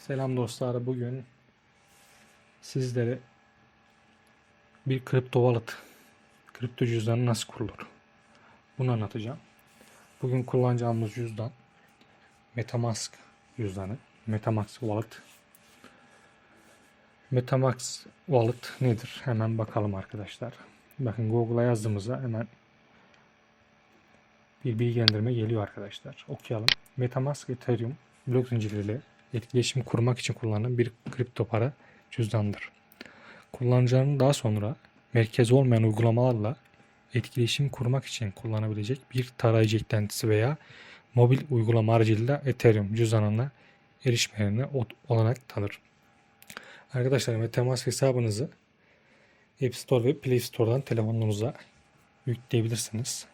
Selam dostlar. Bugün sizlere bir kripto wallet, kripto cüzdanı nasıl kurulur? Bunu anlatacağım. Bugün kullanacağımız cüzdan MetaMask cüzdanı. MetaMask Wallet. MetaMask Wallet nedir? Hemen bakalım arkadaşlar. Bakın Google'a yazdığımızda hemen bir bilgilendirme geliyor arkadaşlar. Okuyalım. MetaMask Ethereum blok zincirleriyle etkileşim kurmak için kullanılan bir kripto para cüzdandır. Kullanıcıların daha sonra merkezi olmayan uygulamalarla etkileşim kurmak için kullanabilecek bir tarayıcı eklentisi veya mobil uygulama aracılığıyla Ethereum cüzdanına erişmelerine olanak tanır. Arkadaşlar MetaMask hesabınızı App Store ve Play Store'dan telefonunuza yükleyebilirsiniz.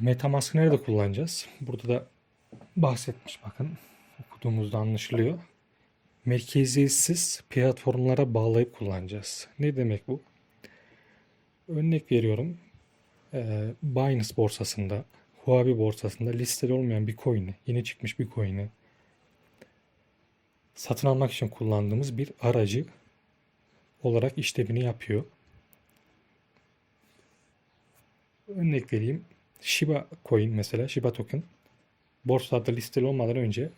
MetaMask'ı nerede kullanacağız? Burada da bahsetmiş bakın. Okuduğumuzda anlaşılıyor. Merkeziyetsiz platformlara bağlayıp kullanacağız. Ne demek bu? Örnek veriyorum. Ee, Binance borsasında, Huobi borsasında listeli olmayan bir coin'i, yeni çıkmış bir coin'i satın almak için kullandığımız bir aracı olarak işlevini yapıyor. Örnek vereyim. Shiba coin mesela, Shiba token borsada listeli olmadan önce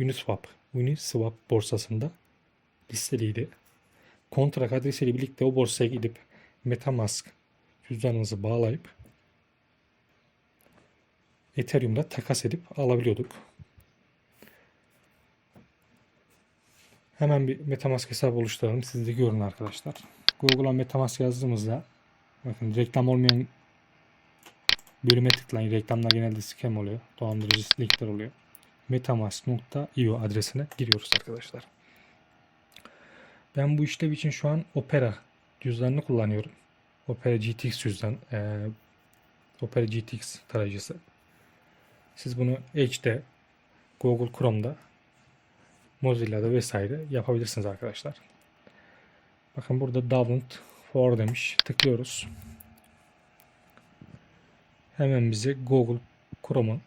Uniswap, Uniswap borsasında listeliydi. Kontrak adresiyle birlikte o borsaya gidip MetaMask cüzdanınızı bağlayıp Ethereum'da takas edip alabiliyorduk. Hemen bir MetaMask hesabı oluşturalım. Siz de görün arkadaşlar. Google'a MetaMask yazdığımızda bakın reklam olmayan bölüme tıklayın. Reklamlar genelde scam oluyor. Dolandırıcı linkler oluyor. metamask.io adresine giriyoruz arkadaşlar. Ben bu işlev için şu an Opera cüzdanını kullanıyorum. Opera GTX cüzdan. E, Opera GTX tarayıcısı. Siz bunu Edge'de, Google Chrome'da, Mozilla'da vesaire yapabilirsiniz arkadaşlar. Bakın burada download for demiş. Tıklıyoruz hemen bizi Google Chrome'un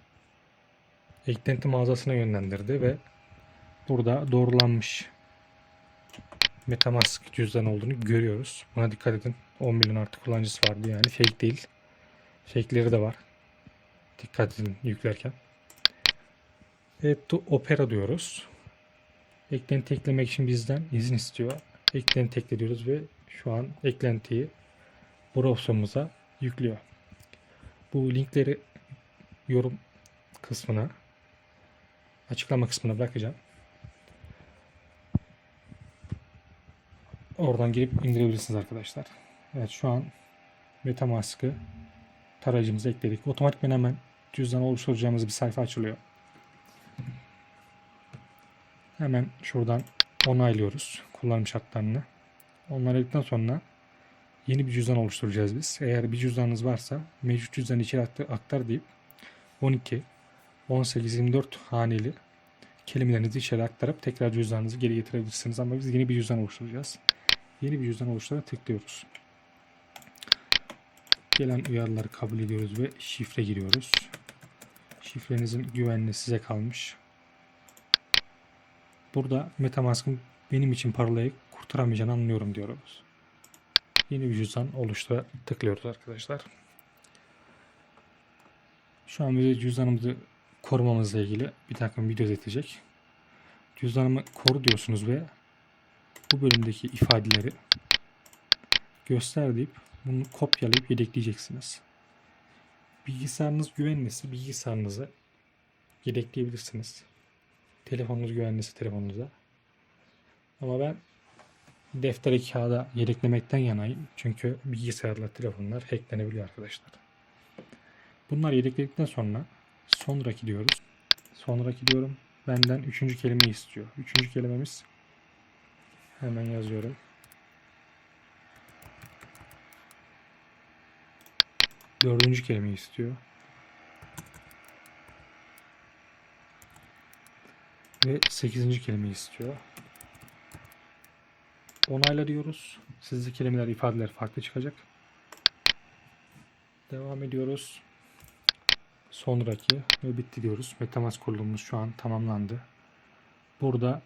eklenti mağazasına yönlendirdi ve burada doğrulanmış MetaMask cüzdan olduğunu görüyoruz. Buna dikkat edin. 10 milyon artı kullanıcısı vardı yani fake değil. Fake'leri de var. Dikkat edin yüklerken. Evet Opera diyoruz. Eklenti eklemek için bizden izin istiyor. Eklenti ekle diyoruz ve şu an eklentiyi browser'ımıza yüklüyor. Bu linkleri yorum kısmına açıklama kısmına bırakacağım. Oradan girip indirebilirsiniz arkadaşlar. Evet şu an Metamask'ı tarayıcımıza ekledik. Otomatikman hemen cüzdan oluşturacağımız bir sayfa açılıyor. Hemen şuradan onaylıyoruz kullanım şartlarını. Onayladıktan sonra yeni bir cüzdan oluşturacağız biz. Eğer bir cüzdanınız varsa mevcut cüzdanı içeri aktar deyip 12, 18, 24 haneli kelimelerinizi içeri aktarıp tekrar cüzdanınızı geri getirebilirsiniz. Ama biz yeni bir cüzdan oluşturacağız. Yeni bir cüzdan oluşturarak tıklıyoruz. Gelen uyarıları kabul ediyoruz ve şifre giriyoruz. Şifrenizin güvenli size kalmış. Burada Metamask'ın benim için parolayı kurtaramayacağını anlıyorum diyoruz yeni bir cüzdan oluştura tıklıyoruz arkadaşlar. Şu an bize cüzdanımızı korumamızla ilgili bir takım video izletecek. Cüzdanımı koru diyorsunuz ve bu bölümdeki ifadeleri göster deyip bunu kopyalayıp yedekleyeceksiniz. Bilgisayarınız güvenliyse bilgisayarınızı yedekleyebilirsiniz. Telefonunuz güvenliyse telefonunuza. Ama ben deftere kağıda yedeklemekten yanayım. Çünkü bilgisayarla telefonlar hacklenebiliyor arkadaşlar. Bunlar yedekledikten sonra sonraki diyoruz. Sonraki diyorum. Benden üçüncü kelime istiyor. Üçüncü kelimemiz hemen yazıyorum. Dördüncü kelime istiyor. Ve sekizinci kelime istiyor. Onayla diyoruz. Sizde kelimeler, ifadeler farklı çıkacak. Devam ediyoruz. Sonraki ve bitti diyoruz. Metamask kurulumumuz şu an tamamlandı. burada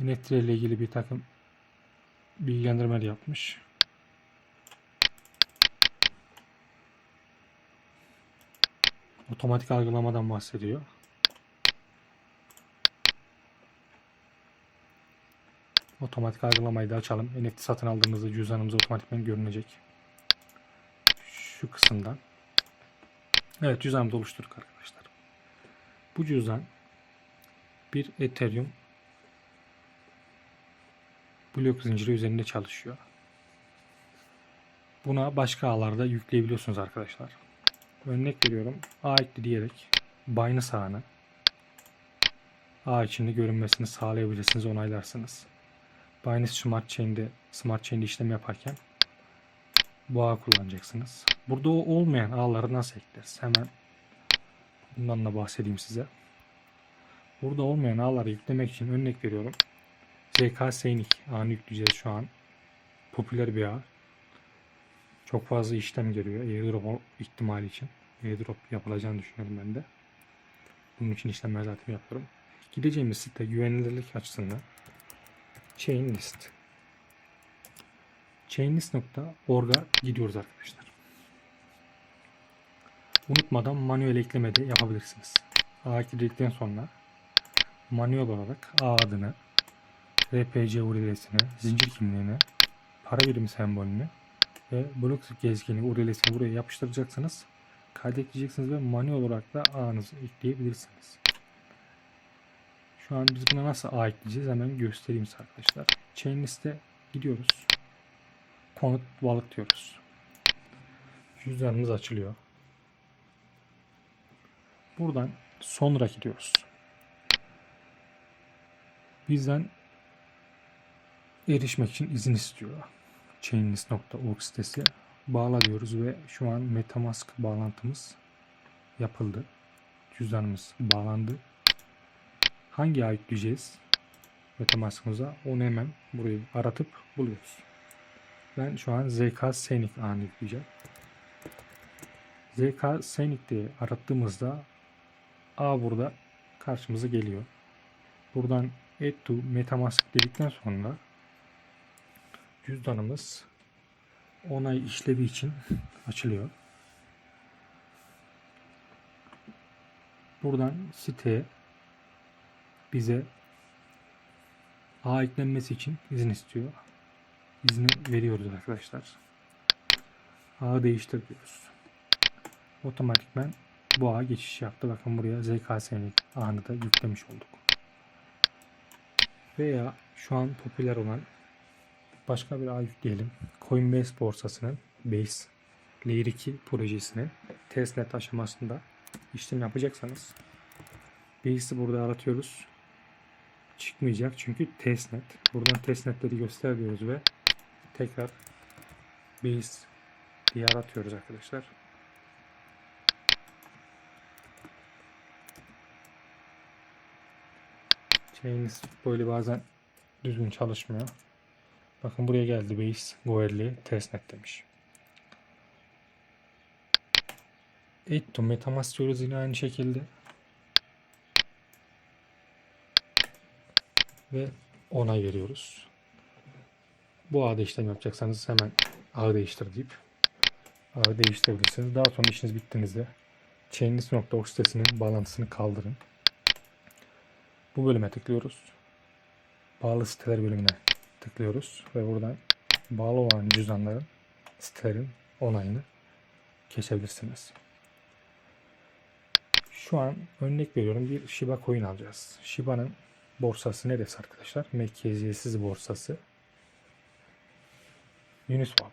NFT ile ilgili bir takım bilgilendirmeler yapmış. Otomatik algılamadan bahsediyor. Otomatik algılamayı da açalım. NFT satın aldığımızda cüzdanımız otomatikman görünecek. Şu kısımdan. Evet cüzdanımızı oluşturduk arkadaşlar. Bu cüzdan bir Ethereum blok zinciri üzerinde çalışıyor. Buna başka ağlarda yükleyebiliyorsunuz arkadaşlar. Örnek veriyorum. A ekli diyerek Binance ağını ağ içinde görünmesini sağlayabilirsiniz, onaylarsınız. Binance Smart Chain'de Smart Chain'de işlem yaparken bu ağı kullanacaksınız. Burada o olmayan ağları nasıl ekleriz? Hemen bundan da bahsedeyim size. Burada olmayan ağları yüklemek için örnek veriyorum. ZK Sainik ağını yükleyeceğiz şu an. Popüler bir ağ. Çok fazla işlem görüyor airdrop ihtimali için. Airdrop yapılacağını düşünüyorum ben de. Bunun için işlemler zaten yapıyorum. Gideceğimiz site güvenilirlik açısından Chainlist. Chainlist.org'a gidiyoruz arkadaşlar. Unutmadan manuel ekleme de yapabilirsiniz. A girdikten sonra manuel olarak A adını, RPC URL'sini, zincir kimliğini, para birimi sembolünü ve blok gezgini URL'sini buraya yapıştıracaksınız. Kaydetleyeceksiniz ve manuel olarak da A'nızı ekleyebilirsiniz. Şu an biz buna nasıl A ekleyeceğiz hemen göstereyim size arkadaşlar. Chainlist'e gidiyoruz. Konut balık diyoruz. Cüzdanımız açılıyor. Buradan sonra gidiyoruz. Bizden erişmek için izin istiyor. Chainlist.org sitesi. Bağla diyoruz ve şu an Metamask bağlantımız yapıldı. Cüzdanımız bağlandı. Hangi ağ yükleyeceğiz? Metamask'ımıza onu hemen burayı aratıp buluyoruz. Ben şu an ZK Scenic ağını yükleyeceğim. ZK Scenic diye arattığımızda A burada karşımıza geliyor. Buradan Add to Metamask dedikten sonra cüzdanımız onay işlevi için açılıyor. Buradan siteye bize ağ eklenmesi için izin istiyor. İzni veriyoruz arkadaşlar. Ağı değiştir diyoruz. Otomatikmen bu ağa geçiş yaptı. Bakın buraya ZKS'nin ağını da yüklemiş olduk. Veya şu an popüler olan başka bir ağ yükleyelim. Coinbase borsasının Base Layer 2 projesinin testnet aşamasında işlem yapacaksanız Base'i burada aratıyoruz. Çıkmayacak çünkü testnet. Buradan testnetleri göster diyoruz ve tekrar Base diye aratıyoruz arkadaşlar. Chainlist böyle bazen düzgün çalışmıyor. Bakın buraya geldi base Goerli testnet demiş. Etto metamask diyoruz yine aynı şekilde. Ve onay veriyoruz. Bu ağda işlem yapacaksanız hemen ağ değiştir deyip ağı değiştirebilirsiniz. Daha sonra işiniz bittiğinizde chainlist.org sitesinin bağlantısını kaldırın. Bu bölüme tıklıyoruz. Bağlı siteler bölümüne tıklıyoruz ve buradan bağlı olan cüzdanların sitelerin onayını kesebilirsiniz. Şu an örnek veriyorum bir Shiba coin alacağız. Shiba'nın borsası neresi arkadaşlar? Merkeziyetsiz borsası. Uniswap.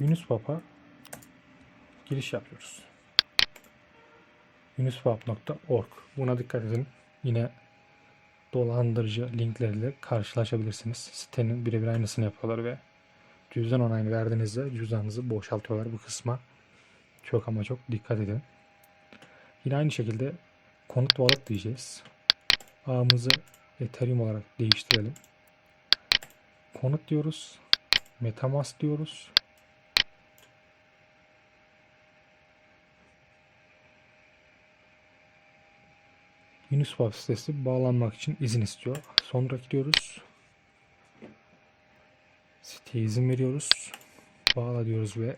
Uniswap'a giriş yapıyoruz. Uniswap.org. Buna dikkat edin. Yine dolandırıcı linklerle karşılaşabilirsiniz. Sitenin birebir aynısını yapıyorlar ve cüzdan onayını verdiğinizde cüzdanınızı boşaltıyorlar. Bu kısma çok ama çok dikkat edin. Yine aynı şekilde konut wallet diyeceğiz. Ağımızı Ethereum olarak değiştirelim. Konut diyoruz. Metamask diyoruz. Uniswap sitesi bağlanmak için izin istiyor. Sonra gidiyoruz. Siteye izin veriyoruz. Bağla diyoruz ve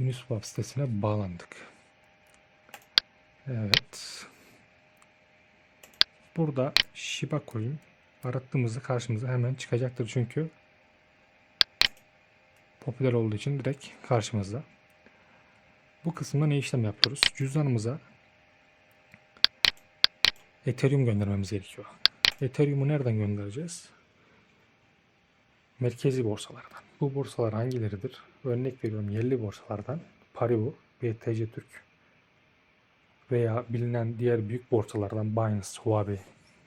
Uniswap sitesine bağlandık. Evet. Burada Shiba Coin arattığımızda karşımıza hemen çıkacaktır çünkü popüler olduğu için direkt karşımızda. Bu kısımda ne işlem yapıyoruz? Cüzdanımıza Ethereum göndermemiz gerekiyor. Ethereum'u nereden göndereceğiz? Merkezi borsalardan. Bu borsalar hangileridir? Örnek veriyorum yerli borsalardan. Paribu, BTC Türk veya bilinen diğer büyük borsalardan Binance, Huobi,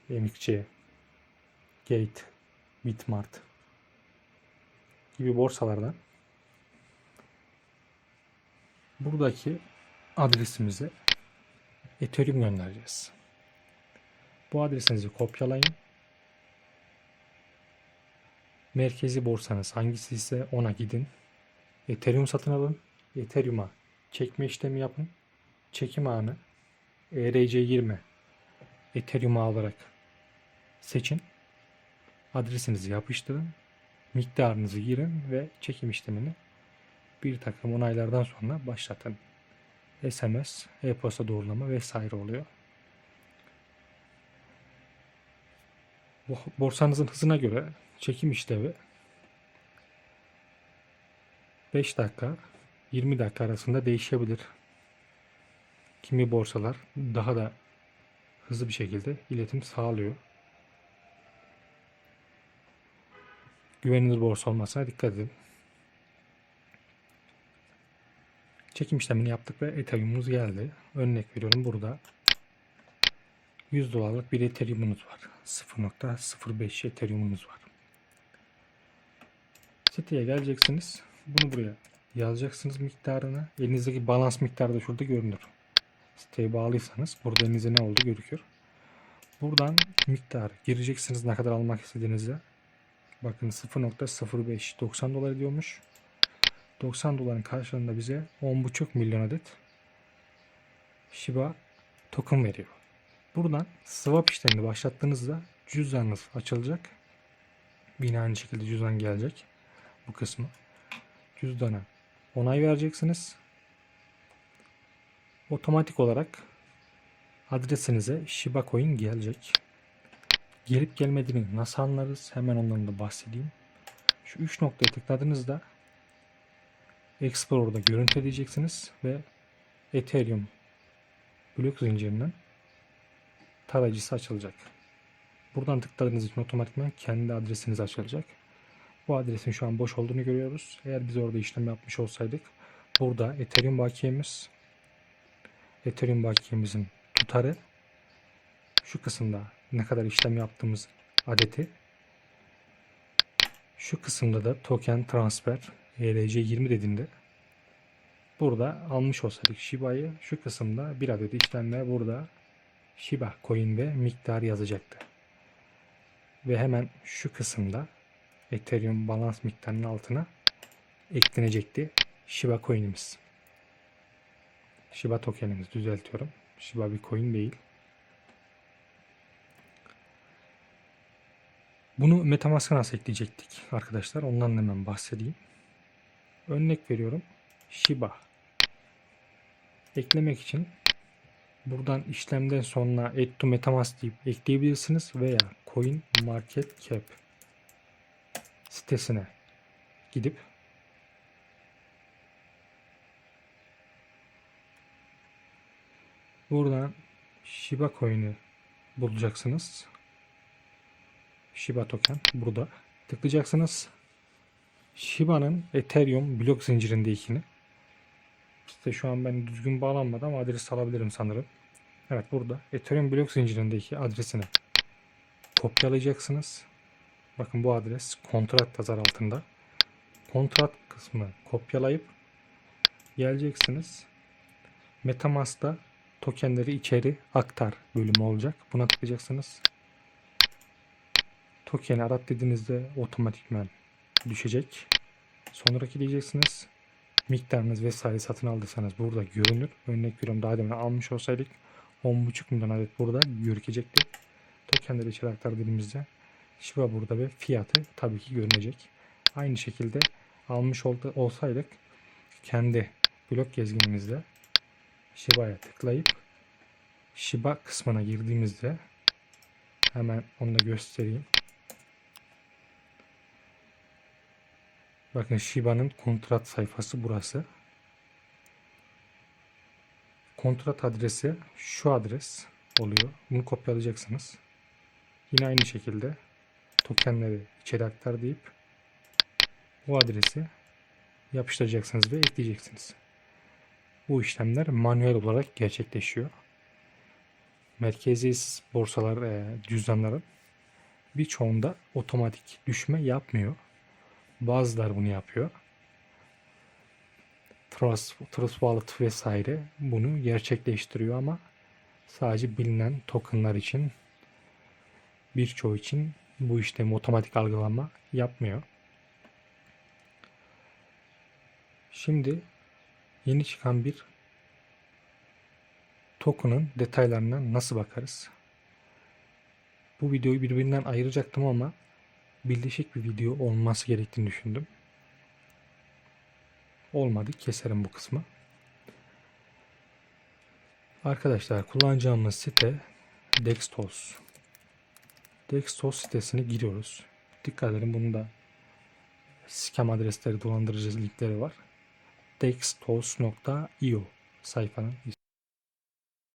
MXC, Gate, Bitmart gibi borsalardan buradaki adresimize Ethereum göndereceğiz. Bu adresinizi kopyalayın. Merkezi borsanız hangisi ise ona gidin. Ethereum satın alın. Ethereum'a çekme işlemi yapın. Çekim anı ERC20 Ethereum'a alarak seçin. Adresinizi yapıştırın. Miktarınızı girin ve çekim işlemini bir takım onaylardan sonra başlatın. SMS, e-posta doğrulama vesaire oluyor. Borsanızın hızına göre çekim işlevi 5 dakika 20 dakika arasında değişebilir. Kimi borsalar daha da hızlı bir şekilde iletim sağlıyor. Güvenilir borsa olmasına dikkat edin. Çekim işlemini yaptık ve Ethereum'umuz geldi. Örnek veriyorum burada 100 dolarlık bir Ethereum'umuz var. 0.05 Ethereum'umuz var. Siteye geleceksiniz. Bunu buraya yazacaksınız miktarını. Elinizdeki balans miktarı da şurada görünür. Siteye bağlıysanız burada elinizde ne oldu gözüküyor. Buradan miktar gireceksiniz ne kadar almak istediğinizde. Bakın 0.05 90 dolar ediyormuş. 90 doların karşılığında bize 10.5 milyon adet Shiba token veriyor. Buradan swap işlemini başlattığınızda cüzdanınız açılacak. Yine aynı şekilde cüzdan gelecek. Bu kısmı. Cüzdana onay vereceksiniz. Otomatik olarak adresinize Shiba Coin gelecek. Gelip gelmediğini nasıl anlarız? Hemen ondan da bahsedeyim. Şu 3 noktaya tıkladığınızda Explorer'da görüntü edeceksiniz ve Ethereum blok zincirinden tarayıcısı açılacak. Buradan tıkladığınız için otomatikman kendi adresiniz açılacak. Bu adresin şu an boş olduğunu görüyoruz. Eğer biz orada işlem yapmış olsaydık burada Ethereum bakiyemiz Ethereum bakiyemizin tutarı şu kısımda ne kadar işlem yaptığımız adeti şu kısımda da token transfer ERC20 dediğinde burada almış olsaydık Shiba'yı şu kısımda bir adet işlemle burada Shiba coin ve miktar yazacaktı. Ve hemen şu kısımda Ethereum balans miktarının altına eklenecekti Shiba coin'imiz. Shiba tokenimiz düzeltiyorum. Shiba bir coin değil. Bunu Metamask'a nasıl ekleyecektik arkadaşlar? Ondan hemen bahsedeyim. Örnek veriyorum. Shiba. Eklemek için buradan işlemden sonra add to metamask deyip ekleyebilirsiniz veya coin market cap sitesine gidip buradan Shiba coin'i bulacaksınız. Shiba token burada. Tıklayacaksınız. Shiba'nın Ethereum blok zincirindekini. İşte şu an ben düzgün bağlanmadı ama adres alabilirim sanırım. Evet burada Ethereum blok zincirindeki adresini kopyalayacaksınız. Bakın bu adres kontrat yazar altında. Kontrat kısmı kopyalayıp geleceksiniz. Metamask'ta tokenleri içeri aktar bölümü olacak. Buna tıklayacaksınız. Token'i arat dediğinizde otomatikman düşecek. Sonraki diyeceksiniz. Miktarınız vesaire satın aldıysanız burada görünür. Örnek veriyorum daha demin almış olsaydık 10.5 milyon adet burada görükecektir. Tokenleri içeri aktardığımızda Shiba burada ve fiyatı tabii ki görünecek. Aynı şekilde almış olsaydık kendi blok gezginimizde Shiba'ya tıklayıp Shiba kısmına girdiğimizde hemen onu da göstereyim. Bakın Shiba'nın kontrat sayfası burası. Kontrat adresi şu adres oluyor. Bunu kopyalayacaksınız. Yine aynı şekilde tokenleri içeri aktar deyip bu adresi yapıştıracaksınız ve ekleyeceksiniz. Bu işlemler manuel olarak gerçekleşiyor. Merkeziyetsiz borsalar, e, cüzdanların birçoğunda otomatik düşme yapmıyor. Bazıları bunu yapıyor. Trust, Trust Wallet vesaire bunu gerçekleştiriyor ama sadece bilinen tokenlar için birçoğu için bu işlemi otomatik algılama yapmıyor. Şimdi yeni çıkan bir token'ın detaylarına nasıl bakarız? Bu videoyu birbirinden ayıracaktım ama birleşik bir video olması gerektiğini düşündüm. Olmadı. Keserim bu kısmı. Arkadaşlar kullanacağımız site Dextos. Dextos sitesine giriyoruz. Dikkat edin bunun da scam adresleri, dolandırıcı linkleri var. Dextos.io sayfanın